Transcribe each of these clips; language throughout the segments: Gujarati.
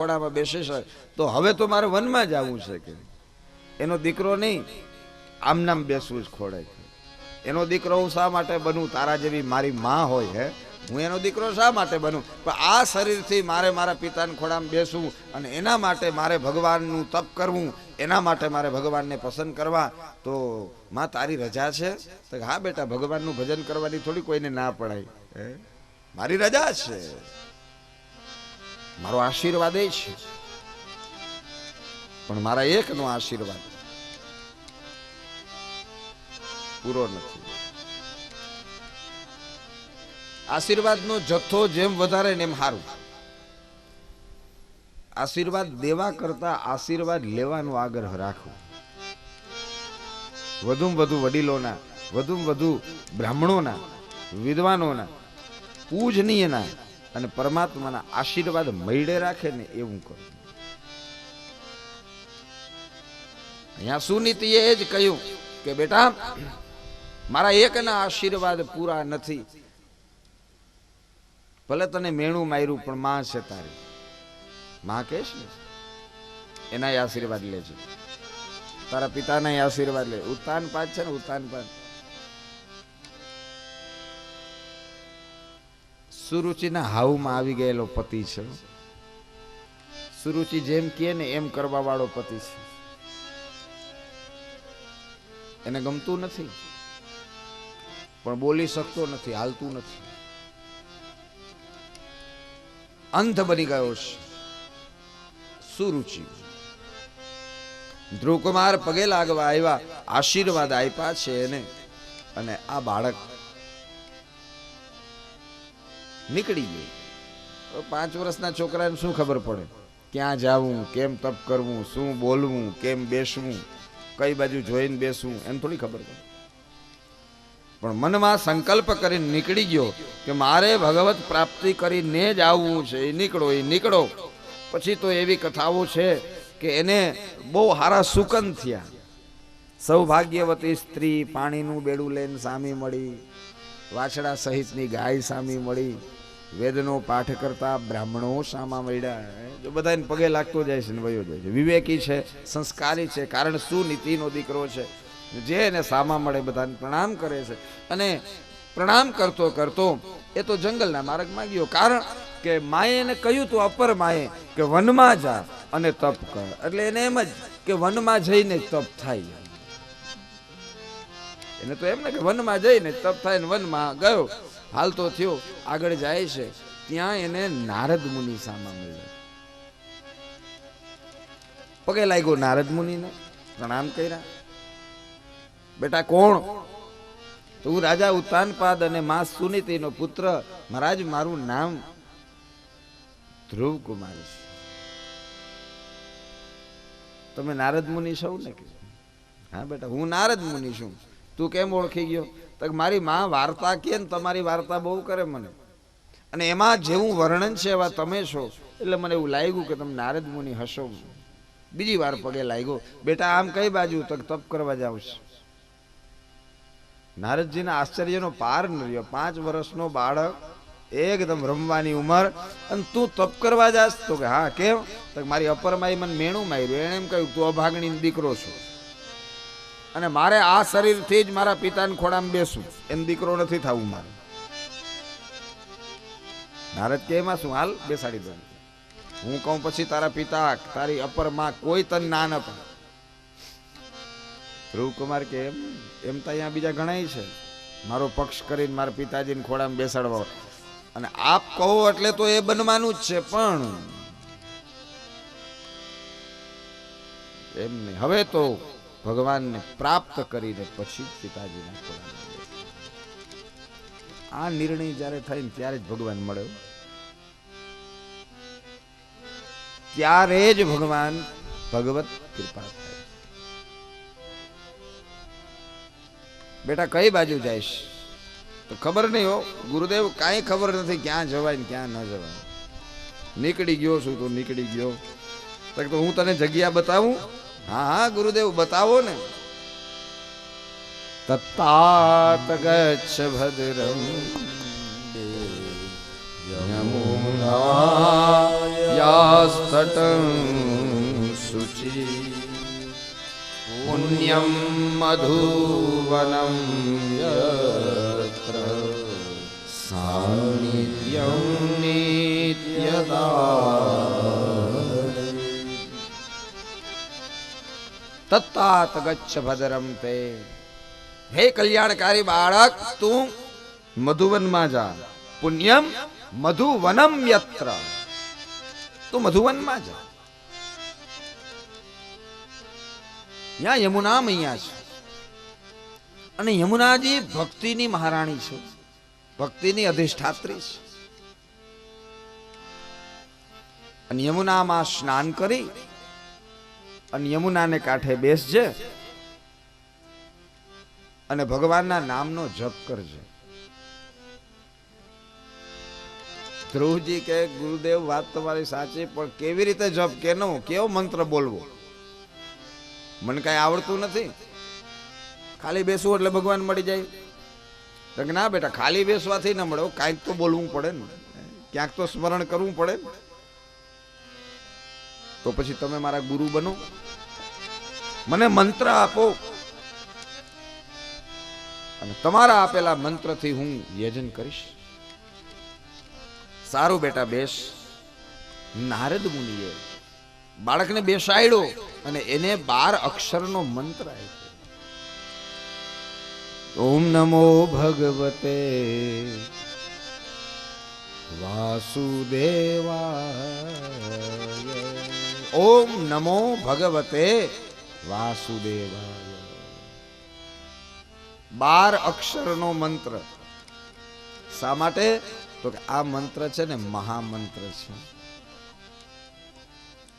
ખોડામાં બેસે છે. તો હવે તો મારે વનમાં જ આવવું છે કે. એનો દીકરો નહીં આમ નામ બેસવું જ ખોડે એનો દીકરો હું શા માટે બનું? તારા જેવી મારી માં હોય હે, હું એનો દીકરો શા માટે બનું? પણ આ શરીરથી મારે મારા પિતાના ખોડામાં બેસવું અને એના માટે મારે ભગવાનનું તપ કરવું, એના માટે મારે ભગવાનને પસંદ કરવા, તો માં તારી રજા છે? તો હા બેટા, ભગવાનનું ભજન કરવાની થોડી કોઈને ના પડાય. હે? મારી રજા છે. મારો આશીર્વાદ એ છે. પણ મારા એકનો આશીર્વાદ પૂરો નથી. આશીર્વાદનો જથ્થો જેમ વધારે ને એમ સારું. આશીર્વાદ દેવા કરતા આશીર્વાદ લેવાનો આગ્રહ રાખવો વધુમાં વધુ વડીલોના, વધુમાં વધુ બ્રાહ્મણોના, વિદ્વાનોના, પૂજનીયના અને પરમાત્માના આશીર્વાદ મળે રાખે ને એવું કરો અહીંયા સુનીતિએ એ જ કહ્યું કે બેટા, મારા એકના આશીર્વાદ પૂરા નથી. ભલે તને મેણું માર્યું, પણ માં છે તારી. માં કેશ ને? એના આશીર્વાદ લેજે. તારા પિતાના આશીર્વાદ લે. ઉત્તાન પાદ છે ને ઉત્તાન પાદ સુરુચિના હાવમાં આવી ગયેલો પતિ છે. સુરુચિ જેમ કહે ને એમ કરવા વાળો પતિ છે. એને ગમતું નથી. પણ બોલી શકતો નથી, હાલતું નથી. અંધ બની ગયો છે સુરુચિ. ધ્રુવકુમાર પગે લાગવા આવ્યા, આશીર્વાદ આપ્યા છે એને અને આ બાળક નીકળી ગઈ પાંચ વર્ષના છોકરાને શું ખબર પડે? ક્યાં જાવું, કેમ તપ કરવું, શું બોલવું, કેમ બેસવું, કઈ બાજુ જોઈને બેસવું, એમ થોડી ખબર પડે. પણ મનમાં સંકલ્પ કરીને નીકળી ગયો કે મારે ભગવત પ્રાપ્તિ કરીને જ આવવું છે. એ નીકળો એ નીકળો. પછી તો એવી કથાઓ છે કે એને બહુ સારા સુકન થયા. સૌભાગ્યવતી સ્ત્રી પાણીનું બેડું લઈને સામી મળી, વાછડા સહિતની ગાય સામી મળી વેદનો પાઠ કરતા બ્રાહ્મણો સામા મળ્યા જો બધાને પગે લાગતો જાય છે ને વયો જાય છે. વિવેકી છે, સંસ્કારી છે, કારણ શું નીતિનો દીકરો છે? જે એને સામા મળે બધાને પ્રણામ કરે છે. અને પ્રણામ કરતો કરતો એ તો જંગલના માર્ગમાં ગયો. કારણ કે માએ એને કહ્યું તું, અપર માએ, કે વનમાં જા અને તપ કર. એટલે એને એમ જ કે વનમાં જઈને તપ થાય. એને તો એમ ને કે વનમાં જઈને તપ થાય ને વનમાં ગયો. હાલતો થયો, આગળ જાય છે. ત્યાં એને નારદ મુનિ સામા મળ્યો. પગે લાગ્યો નારદ મુનિને, પ્રણામ કર્યા. બેટા, કોણ? તું રાજા ઉત્તાનપાદ અને મા સુનીતિનો પુત્ર. મહારાજ, મારું નામ ધ્રુવ કુમાર છે. તમે નારદ મુનિ ને કે? હા બેટા, હું નારદ મુનિ છું. તું કેમ ઓળખી ગયો? તો મારી માં વાર્તા કે તમારી વાર્તા બહુ કરે મને. અને એમાં જેવું વર્ણન છે એવા તમે છો, એટલે મને એવું લાગ્યું કે તમે નારદ મુનિ હશો. બીજી વાર પગે લાગ્યો. બેટા, આમ કઈ બાજુ તો તપ કરવા જાવ નારદજીના આશ્ચર્યનો પાર ન રહ્યો પાંચ વર્ષનો બાળક, એકદમ રમવાની ઉંમર. અને તું તપ કરવા જાસ તો કે હા, કેમ? તો મારી મારી અપરમાઈ મને મેણું માર્યું. એણે એમ કહ્યું, તું અભાગણી દીકરો છો. અને મારે આ શરીરથી જ મારા પિતાને ખોડામાં બેસું એમ દીકરો નથી થવું મારે. નારદ કે એમાં શું? હાલ, બેસાડી દઉં હું કહું, પછી તારા પિતા, તારી અપરમાં કોઈ તન ના ન પણ ધ્રુવકુમાર કે એમ એમ તો અહીંયા બીજા ઘણાય છે. મારો પક્ષ કરીને મારા પિતાજીને ખોડામાં બેસાડવા અને આપ કહો એટલે તો એ બનવાનું જ છે, પણ એમ નહીં. હવે તો ભગવાનને પ્રાપ્ત કરીને પછી જ આ નિર્ણય જ્યારે થાય ને ત્યારે જ ભગવાન મળ્યો ત્યારે જ ભગવાન ભગવત કૃપા થાય. બેટા, કઈ બાજુ જઈશ? તો ખબર નહીં હો. ગુરુદેવ, કાંઈ ખબર નથી ક્યાં જવાય ને ક્યાં ન જવાય. નીકળી ગયો છું તો નીકળી ગયો. તો હું તને જગ્યા બતાવું? હા હા ગુરુદેવ, બતાવો ને. તત્તાત ગચ્છ ભદ્રમ યમુનાય યાસ્તટં શુચિ. પુણ્યમ મધુવનમ યત્ર. સાનિધ્યમ નિત્યદા તત્તાત ગચ્છ ભદરમ તે. હે કલ્યાણકારી બાળક, તું મધુવનમાં જા. પુણ્યમ મધુવનમ યત્ર. તું મધુવનમાં જા. ત્યાં યમુના મૈયા છે. અને યમુનાજી ભક્તિની મહારાણી છે. ભક્તિની અધિષ્ઠાત્રી છે. અને યમુનામાં સ્નાન કરી અને યમુનાને કાંઠે બેસજે અને ભગવાનના નામનો જપ કરજે. ધ્રુવજી કે, ગુરુદેવ, વાત તમારી સાચી, પણ કેવી રીતે જપ? કેનો? કેવો મંત્ર બોલવો? મને કાંઈ આવડતું નથી. ખાલી બેસવું એટલે ભગવાન મળી જાય. ના બેટા, ખાલી બેસવાથી ન મળે કાંઈક તો બોલવું પડે ને. ક્યાંક તો સ્મરણ કરવું પડે ને. તો પછી તમે મારા ગુરુ બનો. મને મંત્ર આપો. અને તમારા આપેલા મંત્રથી હું યજન કરીશ. સારું બેટા, બેસ. નારદ મુનિએ બાળકને બેસાડ્યો અને એને બાર અક્ષરનો મંત્ર આપ્યો. ઓમ નમો ભગવતે વાસુદેવાય. ઓમ નમો ભગવતે વાસુદેવાય. બાર અક્ષરનો મંત્ર. શા માટે? તો કે આ મંત્ર છે ને મહામંત્ર છે.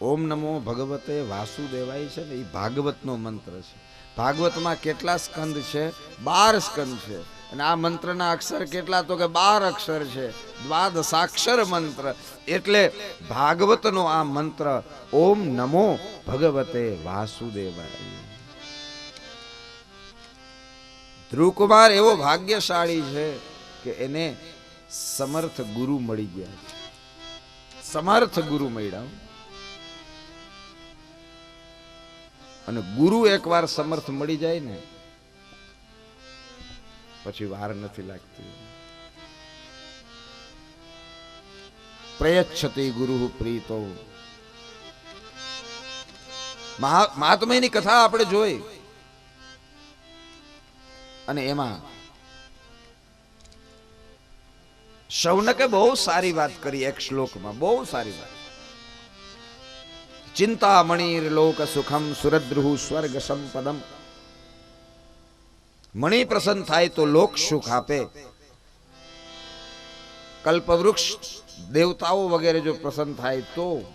ઓમ નમો ભગવતે વાસુદેવાય છે ને એ ભાગવતનો મંત્ર છે. ભાગવતમાં કેટલા સ્કંદ છે? બાર સ્કંદ છે. અને આ મંત્રના અક્ષર કેટલા તો કે બાર અક્ષર છે. દ્વાદશાક્ષર મંત્ર. એટલે ભાગવતનો આ મંત્ર, ઓમ નમો ભગવતે વાસુદેવાય. ધ્રુવકુમાર એવો ભાગ્યશાળી છે કે એને સમર્થ ગુરુ મળી ગયા છે. સમર્થ ગુરુ મળ્યા. અને ગુરુ એકવાર સમર્થ મળી જાય ને પછી વાર નથી લાગતી. પ્રયચ્છતિ ગુરુ પ્રીતો. મહાત્મયની કથા આપણે જોઈ. અને એમાં શૌનકે બહુ સારી વાત કરી એક શ્લોકમાં, બહુ સારી વાત. ચિંતામણીર લોક સુખમ સુરદ્રુહ સ્વર્ગ સંપદમ મણી પ્રસન્ન થાય તો લોક સુખ આપે. કલ્પવૃક્ષ દેવતાઓ વગેરે જો પ્રસન્ન થાય તો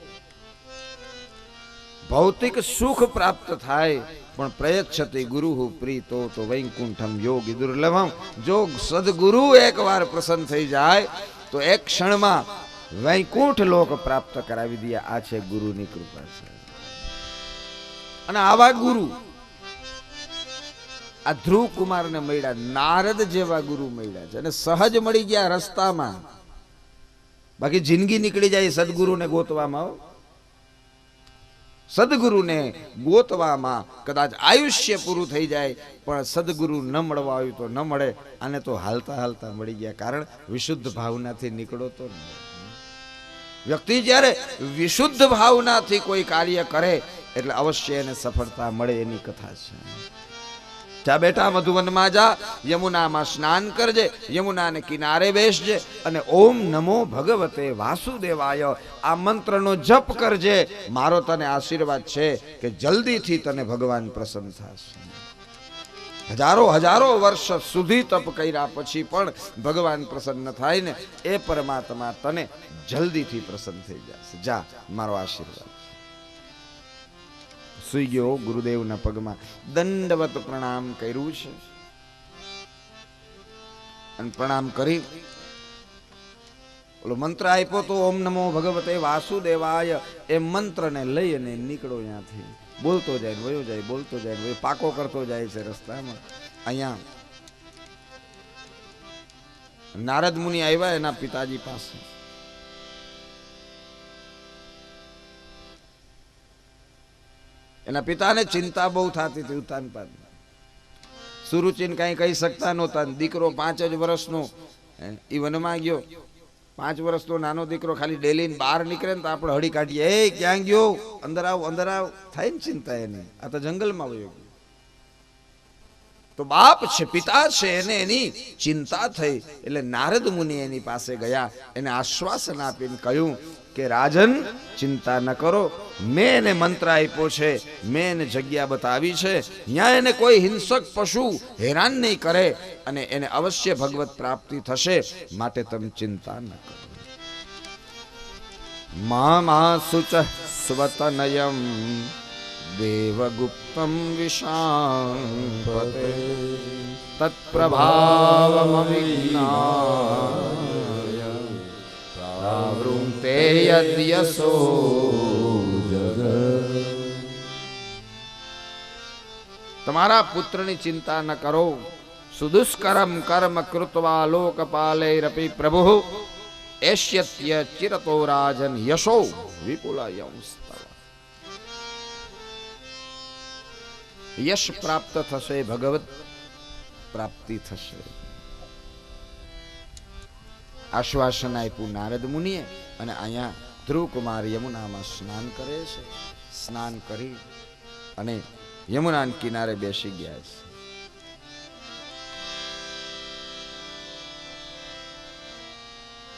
ભૌતિક સુખ પ્રાપ્ત થાય. પણ પ્રયચ્છતિ ગુરુ પ્રીતો તો વૈકુંઠમ યોગી દુર્લભમ. જો સદગુરુ એકવાર પ્રસન્ન થઈ જાય, તો એક ક્ષણમાં વૈકુંઠ લોક પ્રાપ્ત કરાવી દે. આ છે ગુરુની કૃપા છે. અને આવા ગુરુ આ ધ્રુવ કુમારને મળ્યા, નારદ જેવા ગુરુ મળ્યા છે અને સહજ મળી ગયા રસ્તામાં. બાકી જિંદગી નીકળી જાય સદગુરુને ગોતવામાં. સદગુરુને ગોતવામાં કદાચ આયુષ્ય પૂરું થઈ જાય, પણ સદગુરુ ન મળવા આવ્યું તો ન મળે, આને તો હાલતા હાલતા મળી ગયા. કારણ વિશુદ્ધ ભાવનાથી નીકળો તો વ્યક્તિ જ્યારે વિશુદ્ધ ભાવનાથી કોઈ કાર્ય કરે, એટલે અવશ્ય એને સફળતા મળે એની કથા છે. જા બેટા મધુવનમાં જા યમુનામાં સ્નાન કરજે, યમુનાને કિનારે બેસજે અને ઓમ નમો ભગવતે વાસુદેવાય, આ મંત્રનો જપ કરજે. મારો તને આશીર્વાદ છે કે જલ્દીથી તને ભગવાન પ્રસન્ન થશે. હજારો હજારો વર્ષ સુધી તપ કર્યા પછી પણ ભગવાન પ્રસન્ન થાય ને એ પરમાત્મા તને જલ્દીથી પ્રસન્ન થઈ જશે. જા, મારો આશીર્વાદ. સુઈ ગયો ગુરુદેવના પગમાં દંડવત પ્રણામ કર્યું છે. અને પ્રણામ કરી. ઓલો મંત્ર આપ્યો તો ઓમ નમો ભગવતે વાસુદેવાય. એ મંત્રને લઈ અને નીકળો ત્યાંથી. બોલતો જાય વયો જાય, બોલતો જાય પાકો કરતો જાય છે રસ્તામાં. અહીંયા નારદ મુનિ આવ્યા એના પિતાજી પાસે. એના પિતાને ચિંતા બહુ થતી હતી ઉતાનપાદ સુરુચિન કાંઈ કહી શકતા નહોતા દીકરો પાંચ જ વર્ષનો એ વનમાં ગયો. પાંચ વર્ષનો નાનો દીકરો ખાલી ડેલી બહાર નીકળે ને તો આપણે હળી કાઢીએ. એ, ક્યાં ગયો? અંદર આવ અંદર આવ. થાય ને ચિંતા એની. આ તો જંગલમાં વયો ગયો. તો બાપ છે, પિતા છે, એને એની ચિંતા થઈ. એટલે નારદ મુનિ એની પાસે ગયા, એને આશ્વાસન આપીને કહ્યું કે, રાજન, ચિંતા ન કરો. મેં એને મંત્ર આપ્યો છે. મેં એને જગ્યા બતાવી છે. ત્યાં એને કોઈ હિંસક પશુ હેરાન નહીં કરે અને એને અવશ્ય ભગવત પ્રાપ્તિ થશે માટે તમે ચિંતા ન કરો. મામા સુચ સ્વતનયમ દેવગુપ્તમ विशाम्पते। તત્પ્રભાવમવિજ્ઞાય प्रावृङ्क्ते यद्यसो તમારા પુત્રની ચિંતા ન કરો સુદુષ્કરમ કર્મ કૃત્વા લોકપાલૈરપી પ્રભુ એષ્યત્ય ચિરતો રાજન યશો વિપુલાયંસ્તવ યશ પ્રાપ્ત થશે ભગવત પ્રાપ્તિ થશે આશ્વાસન આપ્યું નારદ મુનિએ અને અહીંયા ધ્રુવકુમાર યમુનામાં સ્નાન કરે છે સ્નાન કરી અને યમુના કિનારે બેસી ગયા છે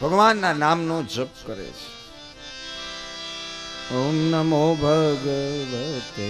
ભગવાનના નામનો જપ કરે છે ઓમ નમો ભગવતે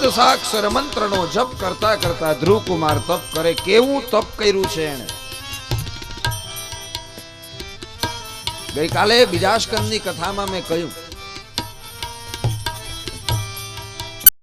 વાદ સાક્ષર મંત્રનો જપ કરતા કરતા ધ્રુવકુમાર તપ કરે. કેવું તપ કર્યું છે એણે? ગઈકાલે બીજા સ્કંદની કથામાં મેં કહ્યું